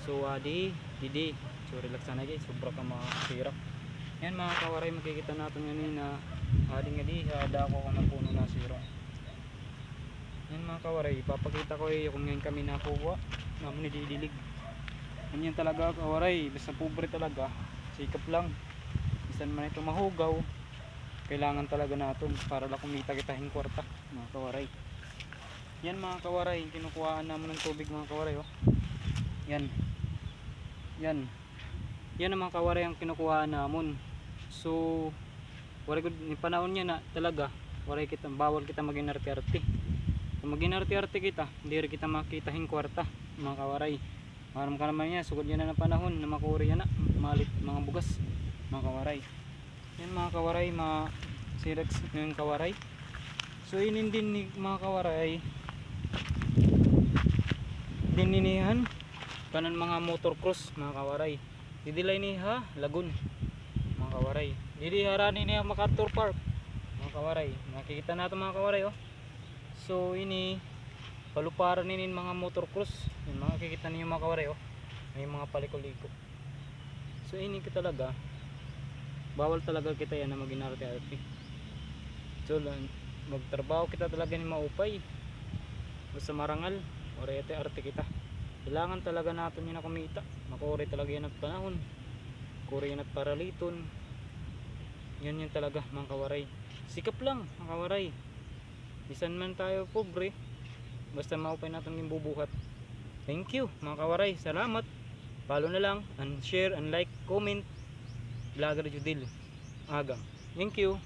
So adi, didi. So relax na guys, sobra ka makakasirap. Yan mga kawaray, makikita natin ngayon na adi nga di, hada ko ka ng puno na siro. Yan mga kawaray, ipapakita ko eh kung ngayon kami nakuha. Namun nididilig. Yan yan talaga kawaray, basta pobre talaga. Sikap lang. Bisan man ito mahugaw. Kailangan talaga natin para lang kumita kita hing kwarta mga kawaray. Yan mga kawaray, kinukuhaan naman ng tubig mga kawaray oh. Yan. Yan. Yan ang mga kawaray ang kinukuhaan namon. So, gud ni panahon niya na talaga, wala kita bawal kita maging arte-arte. Kung maging arte-arte kita, hindi rin kita makita hing kwarta, mga kawaray. Maram ka naman niya, sugod yan na panahon na makuri na, malit mga bugas, mga kawaray. Yan mga kawaray, mga sirex ng kawaray. So, inin din ni mga kawaray, dininihan kanan mga motocross mga kawaray. Didilay ni ha lagun mga kawaray. Didi harani niya MacArthur Park mga kawaray. Nakikita natin mga kawaray oh. So ini paluparan ninin mga motocross yun mga kikita niyo mga kawaray oh. May mga paliko-liko so ini ka talaga bawal talaga kita yan na maging arte-arte so magtrabaho kita talaga ni maupay. Basta marangal orete arte kita kailangan talaga natin yun na kumita. Makuri talaga yan at panahon. Kuri yan at paraliton. Yan yun talaga mga kawaray. Sikap lang mga kawaray. Bisan man tayo pobre basta maupay natin yung bubuhat. Thank you mga kawaray. Salamat. Follow na lang and share and like comment. Vlogger Judil agang thank you